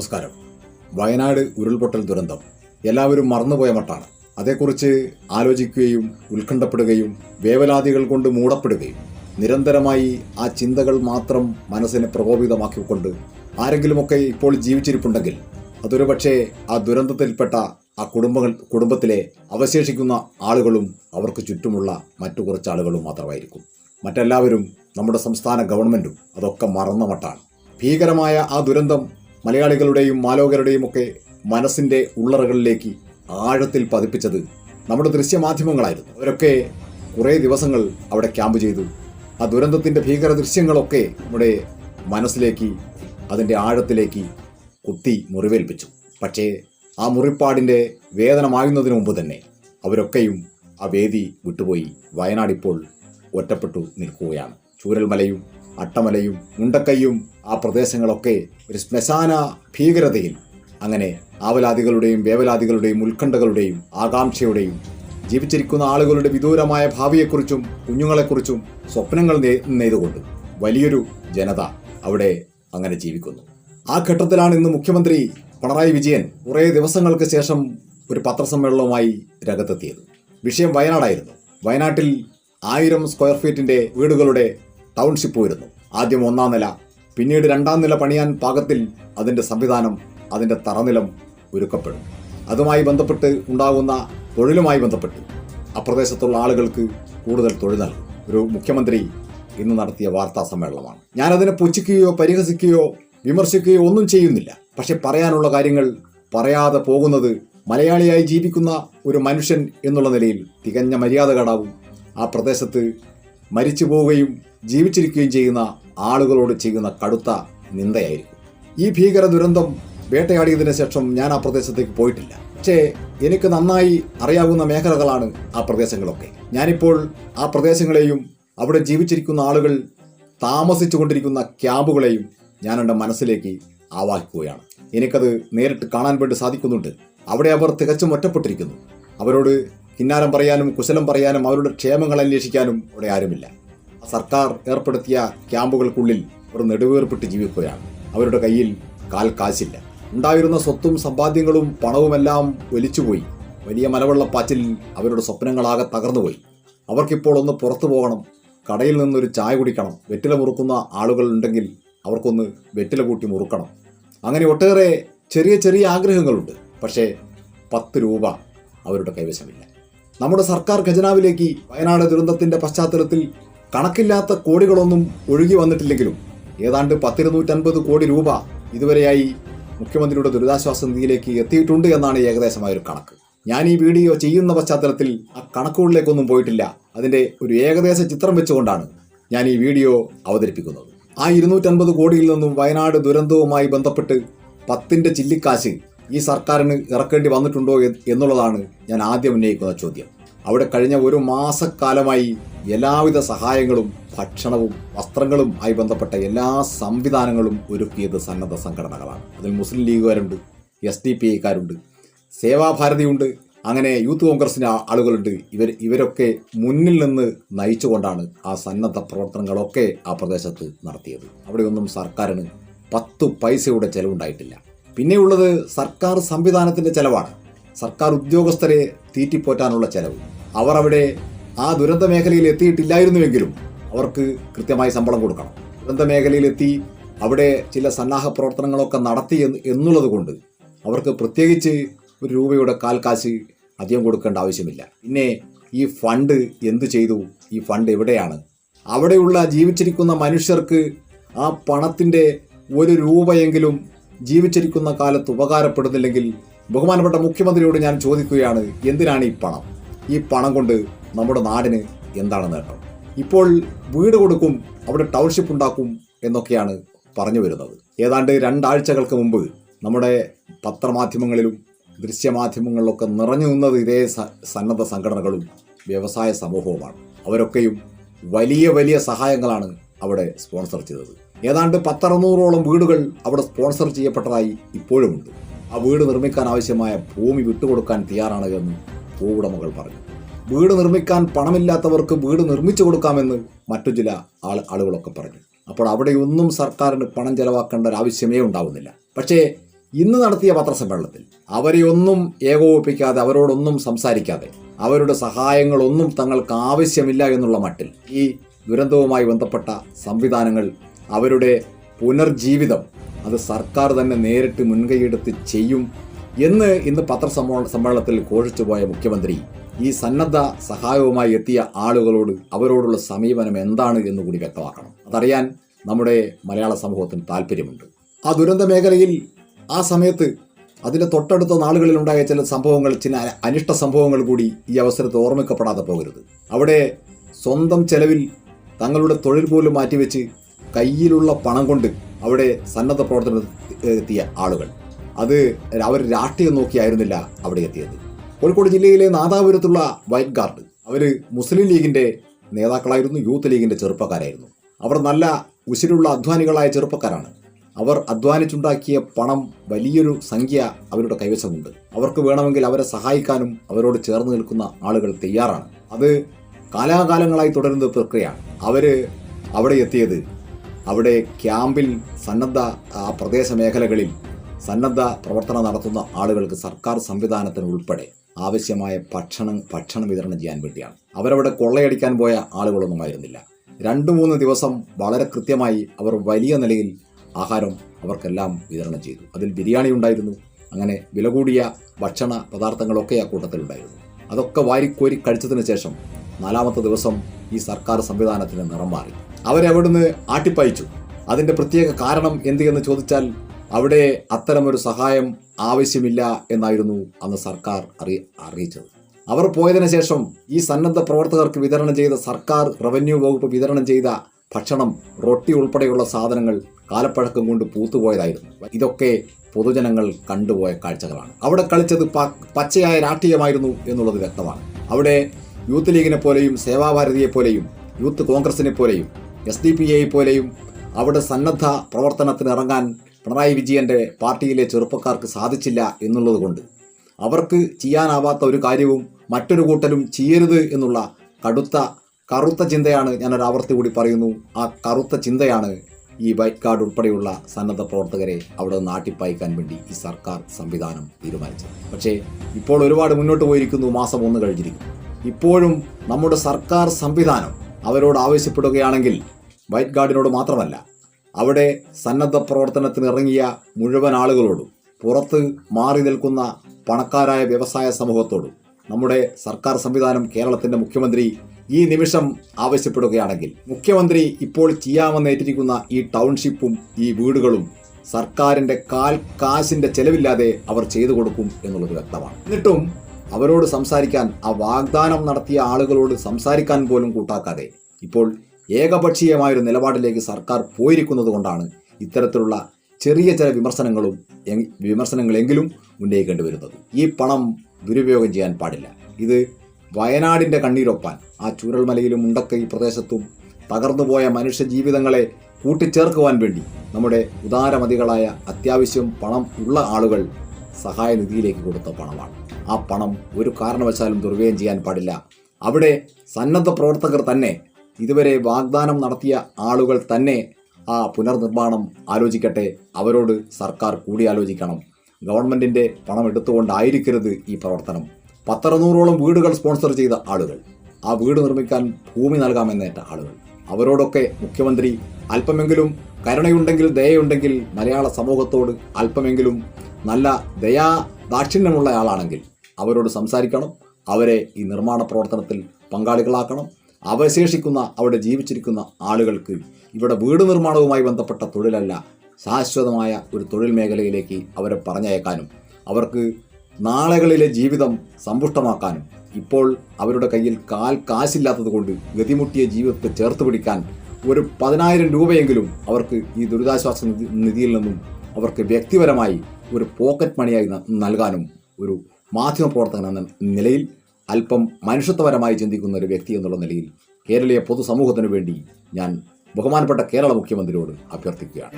നമസ്കാരം. വയനാട് ഉരുൾപൊട്ടൽ ദുരന്തം. എല്ലാവരും മറന്നുപോയ മട്ടാണ്. അതേക്കുറിച്ച് ആലോചിക്കുകയും ഉത്കണ്ഠപ്പെടുകയും വേവലാതികൾ കൊണ്ട് മൂടപ്പെടുകയും നിരന്തരമായി ആ ചിന്തകൾ മാത്രം മനസ്സിനെ പ്രകോപിതമാക്കിക്കൊണ്ട് ആരെങ്കിലുമൊക്കെ ഇപ്പോൾ ജീവിച്ചിരിപ്പുണ്ടെങ്കിൽ അതൊരു പക്ഷേ ആ ദുരന്തത്തിൽപ്പെട്ട ആ കുടുംബങ്ങൾ കുടുംബത്തിലെ അവശേഷിക്കുന്ന ആളുകളും അവർക്ക് ചുറ്റുമുള്ള മറ്റു കുറച്ച് ആളുകളും മാത്രമായിരിക്കും. മറ്റെല്ലാവരും നമ്മുടെ സംസ്ഥാന ഗവൺമെന്റും അതൊക്കെ മറന്ന മട്ടാണ്. ഭീകരമായ ആ ദുരന്തം മലയാളികളുടെയും മാലോകരുടെയും ഒക്കെ മനസ്സിന്റെ ഉള്ളറകളിലേക്ക് ആഴത്തിൽ പതിപ്പിച്ചത് നമ്മുടെ ദൃശ്യമാധ്യമങ്ങളായിരുന്നു. അവരൊക്കെ കുറേ ദിവസങ്ങൾ അവിടെ ക്യാമ്പ് ചെയ്തു. ആ ദുരന്തത്തിന്റെ ഭീകര ദൃശ്യങ്ങളൊക്കെ നമ്മുടെ മനസ്സിലേക്ക് അതിന്റെ ആഴത്തിലേക്ക് കുത്തി മുറിവേൽപ്പിച്ചു. പക്ഷേ ആ മുറിപ്പാടിന്റെ വേദനമാകുന്നതിന് മുമ്പ് തന്നെ അവരൊക്കെയും ആ വേദി വിട്ടുപോയി. വയനാട് ഇപ്പോൾ ഒറ്റപ്പെട്ടു നിൽക്കുകയാണ്. ചൂരൽമലയും അട്ടമലയും മുണ്ടക്കയ്യും ആ പ്രദേശങ്ങളൊക്കെ ഒരു ശ്മശാന ഭീകരതയിൽ. അങ്ങനെ ആവലാദികളുടെയും വേവലാദികളുടെയും ഉത്കണ്ഠകളുടെയും ആകാംക്ഷയുടെയും ജീവിച്ചിരിക്കുന്ന ആളുകളുടെ വിദൂരമായ ഭാവിയെക്കുറിച്ചും കുഞ്ഞുങ്ങളെക്കുറിച്ചും സ്വപ്നങ്ങൾ നെയ്തുകൊണ്ട് വലിയൊരു ജനത അവിടെ അങ്ങനെ ജീവിക്കുന്നു. ആ ഘട്ടത്തിലാണ് ഇന്ന് മുഖ്യമന്ത്രി പിണറായി വിജയൻ കുറേ ദിവസങ്ങൾക്ക് ശേഷം ഒരു പത്രസമ്മേളനവുമായി രംഗത്തെത്തിയത്. വിഷയം വയനാടായിരുന്നു. വയനാട്ടിൽ ആയിരം സ്ക്വയർ ഫീറ്റിന്റെ വീടുകളുടെ ടൗൺഷിപ്പ് വരുന്നു ആദ്യം ഒന്നാം നില പിന്നീട് രണ്ടാം നില പണിയാൻ പാകത്തിൽ അതിന്റെ സംവിധാനം അതിന്റെ തറനിലം ഒരുക്കപ്പെടും. അതുമായി ബന്ധപ്പെട്ട് ഉണ്ടാകുന്ന തൊഴിലുമായി ബന്ധപ്പെട്ട് അപ്രദേശത്തുള്ള ആളുകൾക്ക് കൂടുതൽ തൊഴിൽ നൽകും. ഒരു മുഖ്യമന്ത്രി ഇന്ന് നടത്തിയ വാർത്താ സമ്മേളനമാണ്. ഞാനതിനെ പുച്ഛിക്കുകയോ പരിഹസിക്കുകയോ വിമർശിക്കുകയോ ഒന്നും ചെയ്യുന്നില്ല. പക്ഷെ പറയാനുള്ള കാര്യങ്ങൾ പറയാതെ പോകുന്നത് മലയാളിയായി ജീവിക്കുന്ന ഒരു മനുഷ്യൻ എന്നുള്ള നിലയിൽ തികഞ്ഞ മര്യാദകേടാവും ആ പ്രദേശത്ത് മരിച്ചു പോവുകയും ജീവിച്ചിരിക്കുകയും ചെയ്യുന്ന ആളുകളോട് ചെയ്യുന്ന കടുത്ത നിന്ദയായിരിക്കും. ഈ ഭീകര ദുരന്തം വേട്ടയാടിയതിനു ശേഷം ഞാൻ ആ പ്രദേശത്തേക്ക് പോയിട്ടില്ല. പക്ഷേ എനിക്ക് നന്നായി അറിയാവുന്ന മേഖലകളാണ് ആ പ്രദേശങ്ങളൊക്കെ. ഞാനിപ്പോൾ ആ പ്രദേശങ്ങളെയും അവിടെ ജീവിച്ചിരിക്കുന്ന ആളുകൾ താമസിച്ചു കൊണ്ടിരിക്കുന്ന ക്യാമ്പുകളെയും ഞാൻ എന്റെ മനസ്സിലേക്ക് ആവാഹിക്കുകയാണ്. എനിക്കത് നേരിട്ട് കാണാൻ വേണ്ടി സാധിക്കുന്നുണ്ട്. അവിടെ അവർ തികച്ചും ഒറ്റപ്പെട്ടിരിക്കുന്നു. അവരോട് കിന്നാരം പറയാനും കുശലം പറയാനും അവരുടെ ക്ഷേമങ്ങൾ അന്വേഷിക്കാനും അവിടെ ആരുമില്ല. സർക്കാർ ഏർപ്പെടുത്തിയ ക്യാമ്പുകൾക്കുള്ളിൽ അവർ നെടുവേർപ്പെട്ട് ജീവിക്കുകയാണ്. അവരുടെ കയ്യിൽ കാൽ കാശില്ല. ഉണ്ടായിരുന്ന സ്വത്തും സമ്പാദ്യങ്ങളും പണവുമെല്ലാം ഒലിച്ചുപോയി. വലിയ മലവെള്ളപ്പാച്ചിൽ അവരുടെ സ്വപ്നങ്ങളാകെ തകർന്നുപോയി. അവർക്കിപ്പോൾ ഒന്ന് പുറത്തു പോകണം കടയിൽ നിന്നൊരു ചായ കുടിക്കണം വെറ്റില മുറുക്കുന്ന ആളുകൾ ഉണ്ടെങ്കിൽ അവർക്കൊന്ന് വെറ്റില കൂട്ടി മുറുക്കണം. അങ്ങനെ ഒട്ടേറെ ചെറിയ ചെറിയ ആഗ്രഹങ്ങളുണ്ട്. പക്ഷേ പത്ത് രൂപ അവരുടെ കൈവശമില്ല. നമ്മുടെ സർക്കാർ ഖജനാവിലേക്ക് വയനാട് ദുരന്തത്തിന്റെ പശ്ചാത്തലത്തിൽ കണക്കില്ലാത്ത കോടികളൊന്നും ഒഴുകി വന്നിട്ടില്ലെങ്കിലും ഏതാണ്ട് പത്തിരുന്നൂറ്റൻപത് കോടി രൂപ ഇതുവരെയായി മുഖ്യമന്ത്രിയുടെ ദുരിതാശ്വാസ നിധിയിലേക്ക് എത്തിയിട്ടുണ്ട് എന്നാണ് ഏകദേശമായ ഒരു കണക്ക്. ഞാൻ ഈ വീഡിയോ ചെയ്യുന്ന പശ്ചാത്തലത്തിൽ ആ കണക്കുകളിലേക്കൊന്നും പോയിട്ടില്ല. അതിന്റെ ഒരു ഏകദേശ ചിത്രം വെച്ചുകൊണ്ടാണ് ഞാൻ ഈ വീഡിയോ അവതരിപ്പിക്കുന്നത്. ആ ഇരുന്നൂറ്റൻപത് കോടിയിൽ നിന്നും വയനാട് ദുരന്തവുമായി ബന്ധപ്പെട്ട് പത്തിന്റെ ചില്ലിക്കാശ് ഈ സർക്കാരിന് ഇറക്കേണ്ടി വന്നിട്ടുണ്ടോ എന്നുള്ളതാണ് ഞാൻ ആദ്യം ഉന്നയിക്കുന്ന ചോദ്യം. അവിടെ കഴിഞ്ഞ ഒരു മാസക്കാലമായി എല്ലാവിധ സഹായങ്ങളും ഭക്ഷണവും വസ്ത്രങ്ങളും ആയി ബന്ധപ്പെട്ട എല്ലാ സംവിധാനങ്ങളും ഒരുക്കിയത് സന്നദ്ധ സംഘടനകളാണ്. അതിൽ മുസ്ലിം ലീഗുകാരുണ്ട് എസ് ഡി പി ഐക്കാരുണ്ട് സേവാഭാരതിയുണ്ട് അങ്ങനെ യൂത്ത് കോൺഗ്രസിന് ആളുകളുണ്ട്. ഇവർ ഇവരൊക്കെ മുന്നിൽ നിന്ന് നയിച്ചുകൊണ്ടാണ് ആ സന്നദ്ധ പ്രവർത്തനങ്ങളൊക്കെ ആ പ്രദേശത്ത് നടത്തിയത്. അവിടെയൊന്നും സർക്കാരിന് പത്തു പൈസയുടെ ചെലവുണ്ടായിട്ടില്ല. പിന്നെയുള്ളത് സർക്കാർ സംവിധാനത്തിന്റെ ചെലവാണ്. സർക്കാർ ഉദ്യോഗസ്ഥരെ തീറ്റിപ്പോറ്റാനുള്ള ചെലവ്. അവർ അവിടെ ആ ദുരന്ത മേഖലയിൽ എത്തിയിട്ടില്ലായിരുന്നുവെങ്കിലും അവർക്ക് കൃത്യമായി ശമ്പളം കൊടുക്കണം. ദുരന്ത മേഖലയിലെത്തി അവിടെ ചില സന്നാഹ പ്രവർത്തനങ്ങളൊക്കെ നടത്തി എന്ന് എന്നുള്ളത് കൊണ്ട് അവർക്ക് പ്രത്യേകിച്ച് ഒരു രൂപയുടെ കാൽക്കാശ് അധികം കൊടുക്കേണ്ട ആവശ്യമില്ല. പിന്നെ ഈ ഫണ്ട് എന്തു ചെയ്തു? ഈ ഫണ്ട് എവിടെയാണ്? അവിടെയുള്ള ജീവിച്ചിരിക്കുന്ന മനുഷ്യർക്ക് ആ പണത്തിന്റെ ഒരു രൂപയെങ്കിലും ജീവിച്ചിരിക്കുന്ന കാലത്ത് ഉപകാരപ്പെടുന്നില്ലെങ്കിൽ ബഹുമാനപ്പെട്ട മുഖ്യമന്ത്രിയോട് ഞാൻ ചോദിക്കുകയാണ് എന്തിനാണ് ഈ പണം? ഈ പണം കൊണ്ട് നമ്മുടെ നാടിന് എന്താണ് നേട്ടം? ഇപ്പോൾ വീട് കൊടുക്കും അവിടെ ടൗൺഷിപ്പ് ഉണ്ടാക്കും എന്നൊക്കെയാണ് പറഞ്ഞു വരുന്നത്. ഏതാണ്ട് രണ്ടാഴ്ചകൾക്ക് മുമ്പ് നമ്മുടെ പത്രമാധ്യമങ്ങളിലും ദൃശ്യമാധ്യമങ്ങളിലൊക്കെ നിറഞ്ഞു നിന്നത് ഇതേ സന്നദ്ധ സംഘടനകളും വ്യവസായ സമൂഹവുമാണ്. അവരൊക്കെയും വലിയ വലിയ സഹായങ്ങളാണ് അവിടെ സ്പോൺസർ ചെയ്തത്. ഏതാണ്ട് പത്തറുന്നൂറോളം വീടുകൾ അവിടെ സ്പോൺസർ ചെയ്യപ്പെട്ടതായി ഇപ്പോഴുമുണ്ട്. ആ വീട് നിർമ്മിക്കാൻ ആവശ്യമായ ഭൂമി വിട്ടുകൊടുക്കാൻ തയ്യാറാണ് എന്ന് ഭൂവുടമകൾ പറഞ്ഞു. വീട് നിർമ്മിക്കാൻ പണമില്ലാത്തവർക്ക് വീട് നിർമ്മിച്ചു കൊടുക്കാമെന്ന് മറ്റു ചില ആൾ ആളുകളൊക്കെ പറഞ്ഞു. അപ്പോൾ അവിടെയൊന്നും സർക്കാരിന് പണം ചെലവാക്കേണ്ട ഒരു ആവശ്യമേ ഉണ്ടാവുന്നില്ല. പക്ഷേ ഇന്ന് നടത്തിയ പത്രസമ്മേളനത്തിൽ അവരെ ഒന്നും ഏകോപിപ്പിക്കാതെ അവരോടൊന്നും സംസാരിക്കാതെ അവരുടെ സഹായങ്ങളൊന്നും തങ്ങൾക്ക് ആവശ്യമില്ല എന്നുള്ള മട്ടിൽ ഈ ദുരന്തവുമായി ബന്ധപ്പെട്ട സംവിധാനങ്ങൾ അവരുടെ പുനർജീവിതം അത് സർക്കാർ തന്നെ നേരിട്ട് മുൻകൈയെടുത്ത് ചെയ്യും എന്ന് ഇന്ന് പത്രസമ്മോ സമ്മേളനത്തിൽ ഘോഷിച്ചുപോയ മുഖ്യമന്ത്രി. ഈ സന്നദ്ധ സഹായവുമായി എത്തിയ ആളുകളോട് അവരോടുള്ള സമീപനം എന്താണ് എന്ന് കൂടി വ്യക്തമാക്കണം. അതറിയാൻ നമ്മുടെ മലയാള സമൂഹത്തിന് താല്പര്യമുണ്ട്. ആ ദുരന്ത മേഖലയിൽ ആ സമയത്ത് അതിന്റെ തൊട്ടടുത്ത നാളുകളിൽ ഉണ്ടായ ചില സംഭവങ്ങൾ ചില അനിഷ്ട സംഭവങ്ങൾ കൂടി ഈ അവസരത്തിൽ ഓർമ്മിക്കപ്പെടാതെ പോകരുത്. അവിടെ സ്വന്തം ചെലവിൽ തങ്ങളുടെ തൊഴിൽ പോലും മാറ്റിവെച്ച് കയ്യിലുള്ള പണം കൊണ്ട് അവിടെ സന്നദ്ധ പ്രവർത്തനത്തിൽ എത്തിയ ആളുകൾ. അത് അവർ രാഷ്ട്രീയം നോക്കിയായിരുന്നില്ല അവിടെ എത്തിയത്. കോഴിക്കോട് ജില്ലയിലെ നാദാപുരത്തുള്ള വൈറ്റ് ഗാർഡ് അവർ മുസ്ലിം ലീഗിന്റെ നേതാക്കളായിരുന്നു യൂത്ത് ലീഗിന്റെ ചെറുപ്പക്കാരായിരുന്നു. അവർ നല്ല ഉശിരുള്ള അധ്വാനികളായ ചെറുപ്പക്കാരാണ്. അവർ അധ്വാനിച്ചുണ്ടാക്കിയ പണം വലിയൊരു സംഖ്യ അവരുടെ കൈവശമുണ്ട്. അവർക്ക് വേണമെങ്കിൽ അവരെ സഹായിക്കാനും അവരോട് ചേർന്ന് നിൽക്കുന്ന ആളുകൾ തയ്യാറാണ്. അത് കാലാകാലങ്ങളായി തുടരുന്ന പ്രക്രിയ അവർ അവിടെ എത്തിയത് അവിടെ ക്യാമ്പിൽ സന്നദ്ധ പ്രദേശ മേഖലകളിൽ സന്നദ്ധ പ്രവർത്തനം നടത്തുന്ന ആളുകൾക്ക് സർക്കാർ സംവിധാനത്തിന് ഉൾപ്പെടെ ആവശ്യമായ ഭക്ഷണം ഭക്ഷണം വിതരണം ചെയ്യാൻ വേണ്ടിയാണ്. അവരവിടെ കൊള്ളയടിക്കാൻ പോയ ആളുകളൊന്നുമായിരുന്നില്ല രണ്ട് മൂന്ന് ദിവസം വളരെ കൃത്യമായി അവർ വലിയ നിലയിൽ ആഹാരം അവർക്കെല്ലാം വിതരണം ചെയ്തു. അതിൽ ബിരിയാണി ഉണ്ടായിരുന്നു അങ്ങനെ വില കൂടിയ ഭക്ഷണ പദാർത്ഥങ്ങളൊക്കെ ആ കൂട്ടത്തിലുണ്ടായിരുന്നു അതൊക്കെ വാരിക്കോരി കഴിച്ചതിന് ശേഷം നാലാമത്തെ ദിവസം ഈ സർക്കാർ സംവിധാനത്തിന് നിറം മാറി. അവരവിടുന്ന് ആട്ടിപ്പായിച്ചു. അതിന്റെ പ്രത്യേക കാരണം എന്ത് എന്ന് ചോദിച്ചാൽ അവിടെ അത്തരമൊരു സഹായം ആവശ്യമില്ല എന്നായിരുന്നു അന്ന് സർക്കാർ അറി അറിയിച്ചത്. അവർ പോയതിനു ശേഷം ഈ സന്നദ്ധ പ്രവർത്തകർക്ക് വിതരണം ചെയ്ത സർക്കാർ റവന്യൂ വകുപ്പ് വിതരണം ചെയ്ത ഭക്ഷണം റൊട്ടി ഉൾപ്പെടെയുള്ള സാധനങ്ങൾ കാലപ്പഴക്കം കൊണ്ട് പൂത്തുപോയതായിരുന്നു. ഇതൊക്കെ പൊതുജനങ്ങൾ കണ്ടുപോയ കാഴ്ചകളാണ്. അവിടെ കളിച്ചത് പച്ചയായ രാഷ്ട്രീയമായിരുന്നു എന്നുള്ളത് വ്യക്തമാണ്. അവിടെ യൂത്ത് ലീഗിനെ പോലെയും സേവാഭാരതിയെ പോലെയും യൂത്ത് കോൺഗ്രസിനെ പോലെയും എസ് ഡി പി എ പോലെയും അവിടെ സന്നദ്ധ പ്രവർത്തനത്തിന് ഇറങ്ങാൻ പിണറായി വിജയന്റെ പാർട്ടിയിലെ ചെറുപ്പക്കാർക്ക് സാധിച്ചില്ല എന്നുള്ളതുകൊണ്ട് അവർക്ക് ചെയ്യാനാവാത്ത ഒരു കാര്യവും മറ്റൊരു കൂട്ടരും ചെയ്യരുത് എന്നുള്ള കടുത്ത കറുത്ത ചിന്തയാണ് ഞാനൊരു ആവർത്തി കൂടി പറയുന്നു. ആ കറുത്ത ചിന്തയാണ് ഈ വൈറ്റ് കാർഡ് ഉൾപ്പെടെയുള്ള സന്നദ്ധ പ്രവർത്തകരെ അവിടെ നിന്ന് വേണ്ടി ഈ സർക്കാർ സംവിധാനം തീരുമാനിച്ചത്. പക്ഷേ ഇപ്പോൾ ഒരുപാട് മുന്നോട്ട് പോയിരിക്കുന്നു മാസം ഒന്ന് കഴിഞ്ഞിരിക്കുന്നു. ഇപ്പോഴും നമ്മുടെ സർക്കാർ സംവിധാനം അവരോട് ആവശ്യപ്പെടുകയാണെങ്കിൽ വൈറ്റ് ഗാർഡിനോട് മാത്രമല്ല അവിടെ സന്നദ്ധ പ്രവർത്തനത്തിന് ഇറങ്ങിയ മുഴുവൻ ആളുകളോടും പുറത്ത് മാറി നിൽക്കുന്ന പണക്കാരായ വ്യവസായ സമൂഹത്തോടും നമ്മുടെ സർക്കാർ സംവിധാനം കേരളത്തിന്റെ മുഖ്യമന്ത്രി ഈ നിമിഷം ആവശ്യപ്പെടുകയാണെങ്കിൽ മുഖ്യമന്ത്രി ഇപ്പോൾ ചെയ്യാമെന്നേറ്റിരിക്കുന്ന ഈ ടൗൺഷിപ്പും ഈ വീടുകളും സർക്കാരിന്റെ കാൽ കാശിന്റെ ചെലവില്ലാതെ അവർ ചെയ്തു കൊടുക്കും എന്നുള്ളത് വ്യക്തമാണ്. എന്നിട്ടും അവരോട് സംസാരിക്കാൻ ആ വാഗ്ദാനം നടത്തിയ ആളുകളോട് സംസാരിക്കാൻ പോലും കൂട്ടാക്കാതെ ഇപ്പോൾ ഏകപക്ഷീയമായൊരു നിലപാടിലേക്ക് സർക്കാർ പോയിരിക്കുന്നത് കൊണ്ടാണ് ഇത്തരത്തിലുള്ള ചെറിയ ചില വിമർശനങ്ങളും വിമർശനങ്ങളെങ്കിലും ഉന്നയിക്കേണ്ടി വരുന്നത്. ഈ പണം ദുരുപയോഗം ചെയ്യാൻ പാടില്ല. ഇത് വയനാടിന്റെ കണ്ണീരൊപ്പാൻ ആ ചൂരൽമലയിലും മുണ്ടക്കൈ പ്രദേശത്തും തകർന്നുപോയ മനുഷ്യ ജീവിതങ്ങളെ കൂട്ടിച്ചേർക്കുവാൻ വേണ്ടി നമ്മുടെ ഉദാരമതികളായ അത്യാവശ്യം പണം ഉള്ള ആളുകൾ സഹായനിധിയിലേക്ക് കൊടുത്ത പണമാണ്. ആ പണം ഒരു കാരണവശാലും ദുർവ്യയം ചെയ്യാൻ പാടില്ല. അവിടെ സന്നദ്ധ പ്രവർത്തകർ തന്നെ ഇതുവരെ വാഗ്ദാനം നടത്തിയ ആളുകൾ തന്നെ ആ പുനർനിർമ്മാണം ആലോചിക്കട്ടെ അവരോട് സർക്കാർ കൂടിയാലോചിക്കണം ഗവൺമെന്റിന്റെ പണം എടുത്തുകൊണ്ടായിരിക്കരുത് ഈ പ്രവർത്തനം. പത്തറുന്നൂറോളം വീടുകൾ സ്പോൺസർ ചെയ്ത ആളുകൾ. ആ വീട് നിർമ്മിക്കാൻ ഭൂമി നൽകാമെന്നേറ്റ ആളുകൾ. അവരോടൊക്കെ മുഖ്യമന്ത്രി അല്പമെങ്കിലും കരുണയുണ്ടെങ്കിൽ ദയയുണ്ടെങ്കിൽ മലയാള സമൂഹത്തോട് അല്പമെങ്കിലും നല്ല ദയാ ദാക്ഷിണ്യമുള്ള ആളാണെങ്കിൽ അവരോട് സംസാരിക്കണം. അവരെ ഈ നിർമ്മാണ പ്രവർത്തനത്തിൽ പങ്കാളികളാക്കണം. അവശേഷിക്കുന്ന അവിടെ ജീവിച്ചിരിക്കുന്ന ആളുകൾക്ക് ഇവിടെ വീട് നിർമ്മാണവുമായി ബന്ധപ്പെട്ട തൊഴിലല്ല ശാശ്വതമായ ഒരു തൊഴിൽ മേഖലയിലേക്ക് അവരെ പറഞ്ഞയക്കാനും അവർക്ക് നാളുകളിലെ ജീവിതം സമ്പുഷ്ടമാക്കാനും ഇപ്പോൾ അവരുടെ കയ്യിൽ കാൽ കാശില്ലാത്തത് കൊണ്ട് ഗതിമുട്ടിയ ജീവിതത്തെ ചേർത്ത് പിടിക്കാൻ ഒരു പതിനായിരം രൂപയെങ്കിലും അവർക്ക് ഈ ദുരിതാശ്വാസ നിധിയിൽ നിന്നും അവർക്ക് വ്യക്തിപരമായി ഒരു പോക്കറ്റ് മണിയായി നൽകാനും ഒരു മാധ്യമപ്രവർത്തകൻ എന്ന നിലയിൽ അല്പം മനുഷ്യത്വപരമായി ചിന്തിക്കുന്ന ഒരു വ്യക്തി എന്നുള്ള നിലയിൽ കേരളീയ പൊതുസമൂഹത്തിനു വേണ്ടി ഞാൻ ബഹുമാനപ്പെട്ട കേരള മുഖ്യമന്ത്രിയോട് അഭ്യർത്ഥിക്കുകയാണ്.